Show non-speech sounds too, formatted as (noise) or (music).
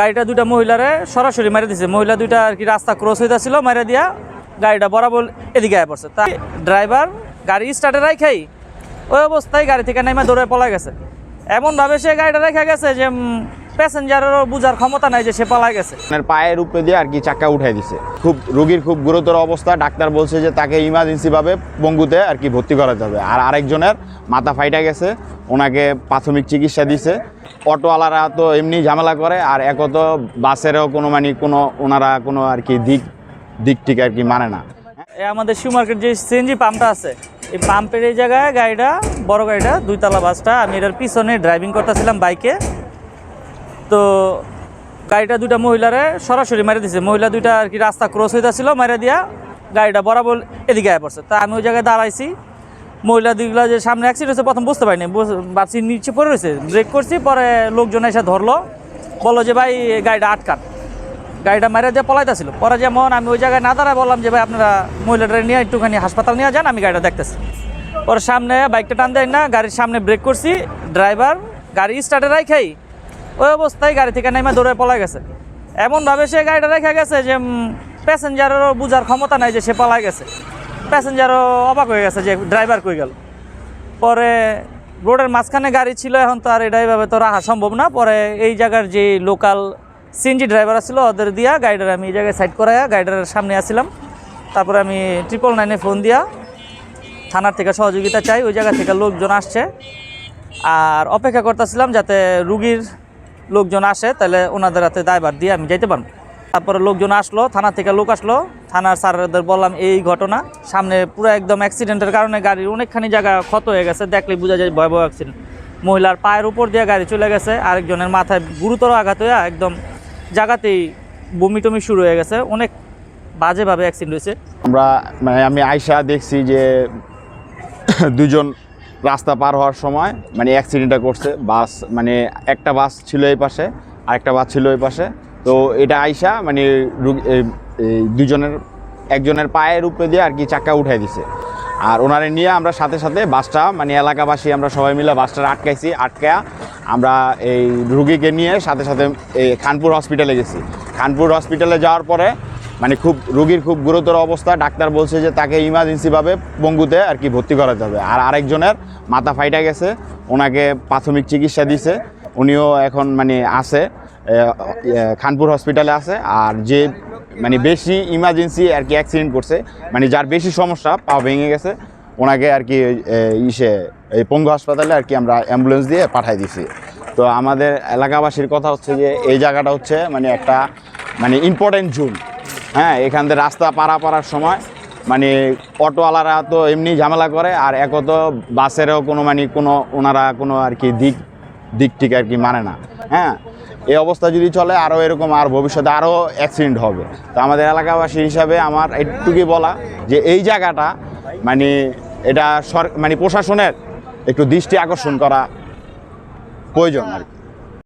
গাড়িটা দুইটা মহিলারে সরাসরি মারি দিছে। মহিলা দুইটা আর কি রাস্তা ক্রস হইতাছিল মারা দিয়া গাড়িটা বরাবর এদিকে আয় পড়ছে। তাই ড্রাইভার গাড়ি স্টার্টে রাখাই ওই অবস্থায় গাড়ি থেকে নেমে দৌড়ে পলাই গেছে। এমনভাবে সে গাড়িটা রেখে গেছে যে প্যাসেঞ্জারেরও বুঝার ক্ষমতা নাই যে সে পলাই গেছে। পায়ের উপরে দিয়ে আর কি চাক্কা উঠাই দিছে। খুব রোগীর খুব গুরুতর অবস্থা, ডাক্তার বলছে যে তাকে ইমার্জেন্সিভাবে বঙ্গুতে আর কি ভর্তি করা যাবে আর আরেকজনের মাথা ফাইটা গেছে, ওনাকে প্রাথমিক চিকিৎসা দিছে। অটোওয়ালারা তো এমনি ঝামেলা করে, আর একত বাসেরও কোনো মানে কোনো ওনারা কোনো আর কি দিক দিক ঠিক আর কি মানে না। আমাদের শিউ মার্কেট যে সিএনজি পাম্পটা আছে, এই পাম্পের এই জায়গায় গাড়িটা, বড় গাড়িটা, দুইতলা বাসটা, আমি এটার পিছনে ড্রাইভিং করতেছিলাম বাইকে তো গাড়িটা দুইটা মহিলারে সরাসরি মারি দিছে। মহিলা দুইটা আর কি রাস্তা ক্রস হইতাছিল মারা দিয়া গাড়িটা বরাবর এদিকে আয় পড়ছে। তা আমি ওই জায়গায় দাঁড়াইছি মহিলা দুইগুলা যে সামনে অ্যাক্সিডেন্ট হয়েছে, প্রথম বুঝতে পারিনি। ভাবছি নিচে পড়ে রয়েছে। ব্রেক করছি, পরে লোকজন এসে ধরলো। বলল যে, ভাই, গাড়িটা আটকান। গাড়িটা মারা দিয়ে পলাইতেছিল। পরে যেমন আমি ওই জায়গায় না দাঁড়ায় বললাম যে, ভাই, আপনারা মহিলাটা নিয়ে একটুখানি হাসপাতাল নিয়ে যান, আমি গাড়িটা দেখতেছি। পরে সামনে বাইকটা টান দেয় না, গাড়ির সামনে ব্রেক করছি। ড্রাইভার গাড়ি স্টার্টে রাখাই ওই অবস্থায় গাড়ি থেকে নেমে দৌড়ে পলাই গেছে। এমনভাবে সে গাড়িটা রেখে গেছে যে প্যাসেঞ্জারেরও বুঝার ক্ষমতা নাই যে সে পলাই গেছে। প্যাসেঞ্জারও অবাক হয়ে গেছে যে ড্রাইভার কই গেল। পরে রোডের মাঝখানে গাড়ি ছিল, এখন তো আর এটা এইভাবে তো রাখা সম্ভব না। পরে এই জায়গার যে লোকাল সিএনজি ড্রাইভার ছিল ওদের দিয়া গাড়িটার আমি এই জায়গায় সাইড করাইয়া গাড়িটার সামনে আসছিলাম তারপরে আমি ট্রিপল নাইনে ফোন দিয়া, থানার থেকে সহযোগিতা চাই, ওই জায়গা থেকে লোকজন আসছে। আর অপেক্ষা করতেছিলাম যাতে রুগীর লোকজন আসে, তাহলে ওনাদের হাতে দায়ভার দিয়ে আমি যাইতে পারব। তারপরে লোকজন আসলো, থানা থেকে লোক আসলো থানার স্যারদের বললাম, এই ঘটনা সামনে পুরো একদম অ্যাক্সিডেন্টের কারণে গাড়ির অনেকখানি জায়গা ক্ষত হয়ে গেছে। দেখলে বোঝা যায় ভয়াবহ অ্যাক্সিডেন্ট মহিলার পায়ের উপর দিয়ে গাড়ি চলে গেছে, আরেকজনের মাথায় গুরুতর আঘাত হয়ে একদম জায়গাতেই বমি টমি শুরু হয়ে গেছে। অনেক বাজেভাবে অ্যাক্সিডেন্ট হয়েছে। আমরা মানে আমি আয়সা দেখছি যে (coughs) দুজন রাস্তা পার হওয়ার সময় মানে অ্যাক্সিডেন্টটা করছে। বাস মানে একটা বাস ছিল এই পাশে, আরেকটা বাস ছিল এই পাশে। তো এটা আয়সা মানে এই- দুজনের, একজনের পায়ের উপরে দিয়ে আর কি চাক্কা উঠাই দিছে। আর ওনারে নিয়ে আমরা সাথে সাথে বাসটা মানে এলাকাবাসী আমরা সবাই মিলে বাসটা আটকাইছি আটকা আমরা এই রুগীকে নিয়ে সাথে সাথে এই খানপুর হসপিটালে গেছি। খানপুর হসপিটালে যাওয়ার পরে মানে খুব, রুগীর খুব গুরুতর অবস্থা, ডাক্তার বলছে যে তাকে ইমার্জেন্সিভাবে পঙ্গুতে আর কি ভর্তি করা যাবে আর আরেকজনের মাথা ফাইটা গেছে, ওনাকে প্রাথমিক চিকিৎসা দিছে, উনিও এখন মানে আছে খানপুর হসপিটালে আছে। আর যে মানে বেশি ইমার্জেন্সি আর কি অ্যাক্সিডেন্ট করছে। মানে যার বেশি সমস্যা, পা ভেঙে গেছে, ওনাকে আর কি ইসে, এই পঙ্গু হাসপাতালে আর কি আমরা অ্যাম্বুলেন্স দিয়ে পাঠাই দিছি। তো আমাদের এলাকাবাসীর কথা হচ্ছে যে, এই জায়গাটা হচ্ছে মানে একটা মানে ইম্পর্টেন্ট জোন হ্যাঁ এখান থেকে রাস্তা পারা পারার সময় মানে অটোওয়ালারা তো এমনি ঝামেলা করে, আর একত বাসেরও কোনো মানে কোনো ওনারা কোনো আর কি দিক দিক ঠিক আর কি মানে না। হ্যাঁ এই অবস্থা যদি চলে আরও এরকম আর ভবিষ্যতে আরও অ্যাক্সিডেন্ট হবে। তো আমাদের এলাকাবাসী হিসাবে আমার একটুকুই বলা যে এই জায়গাটা মানে এটা সর মানে প্রশাসনের একটু দৃষ্টি আকর্ষণ করা প্রয়োজন আর কি।